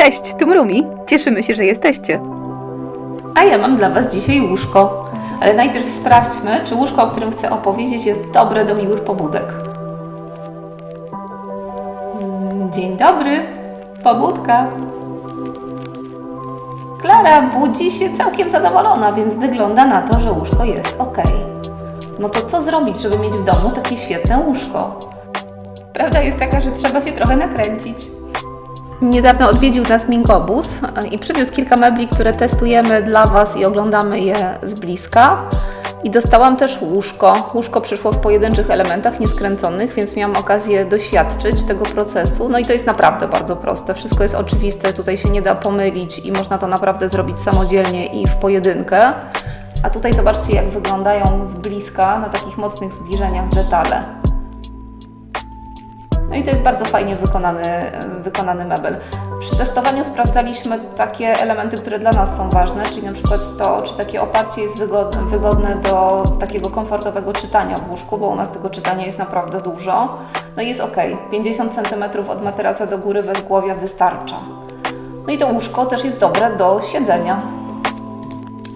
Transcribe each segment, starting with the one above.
Cześć, tu Mrumi. Cieszymy się, że jesteście. A ja mam dla Was dzisiaj łóżko. Ale najpierw sprawdźmy, czy łóżko, o którym chcę opowiedzieć, jest dobre do miłych pobudek. Mm, Dzień dobry, pobudka. Klara budzi się całkiem zadowolona, więc wygląda na to, że łóżko jest ok. No to co zrobić, żeby mieć w domu takie świetne łóżko? Prawda jest taka, że trzeba się trochę nakręcić. Niedawno odwiedził nas Minkobus e, i przywiózł kilka mebli, które testujemy dla Was i oglądamy je z bliska. I dostałam też łóżko. Łóżko przyszło w pojedynczych elementach nieskręconych, więc miałam okazję doświadczyć tego procesu. No i to jest naprawdę bardzo proste. Wszystko jest oczywiste, tutaj się nie da pomylić i można to naprawdę zrobić samodzielnie i w pojedynkę. A tutaj zobaczcie, jak wyglądają z bliska na takich mocnych zbliżeniach detale. No i to jest bardzo fajnie wykonany, wykonany mebel. Przy testowaniu sprawdzaliśmy takie elementy, które dla nas są ważne, czyli na przykład to, czy takie oparcie jest wygodne, wygodne do takiego komfortowego czytania w łóżku, bo u nas tego czytania jest naprawdę dużo. No i jest ok, 50 cm od materaca do góry wezgłowia wystarcza. No i to łóżko też jest dobre do siedzenia.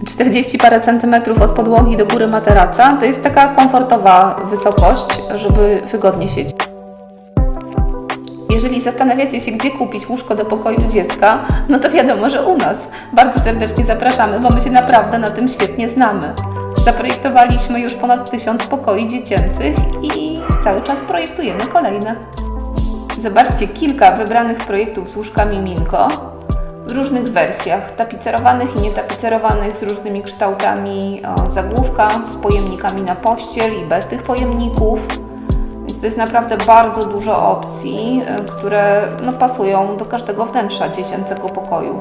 40 parę centymetrów od podłogi do góry materaca to jest taka komfortowa wysokość, żeby wygodnie siedzieć. Jeżeli zastanawiacie się, gdzie kupić łóżko do pokoju dziecka, no to wiadomo, że u nas. Bardzo serdecznie zapraszamy, bo my się naprawdę na tym świetnie znamy. Zaprojektowaliśmy już ponad tysiąc pokoi dziecięcych i cały czas projektujemy kolejne. Zobaczcie kilka wybranych projektów z łóżkami Minko w różnych wersjach, tapicerowanych i nietapicerowanych, z różnymi kształtami zagłówka, z pojemnikami na pościel i bez tych pojemników. Więc to jest naprawdę bardzo dużo opcji, y, które no, pasują do każdego wnętrza dziecięcego pokoju.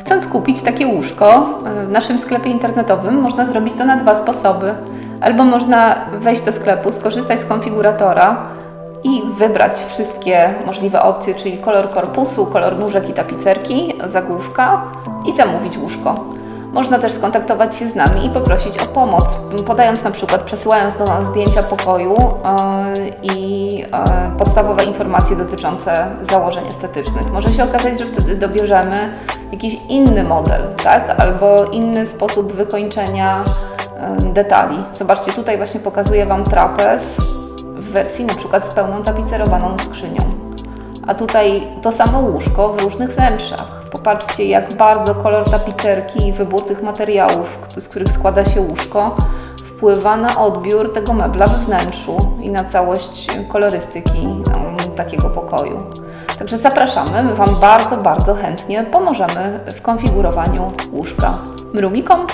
Chcąc kupić takie łóżko y, w naszym sklepie internetowym, można zrobić to na dwa sposoby. Albo można wejść do sklepu, skorzystać z konfiguratora i wybrać wszystkie możliwe opcje, czyli kolor korpusu, kolor nóżek i tapicerki, zagłówka i zamówić łóżko. Można też skontaktować się z nami i poprosić o pomoc, podając na przykład, przesyłając do nas zdjęcia pokoju yy, i yy, podstawowe informacje dotyczące założeń estetycznych. Może się okazać, że wtedy dobierzemy jakiś inny model, tak? Albo inny sposób wykończenia yy, detali. Zobaczcie, tutaj właśnie pokazuję Wam trapez w wersji na przykład z pełną tapicerowaną skrzynią. A tutaj to samo łóżko w różnych wnętrzach. Popatrzcie, jak bardzo kolor tapicerki i wybór tych materiałów, z których składa się łóżko, wpływa na odbiór tego mebla we wnętrzu i na całość kolorystyki takiego pokoju. Także zapraszamy, my Wam bardzo, bardzo chętnie pomożemy w konfigurowaniu łóżka. Mrumikom!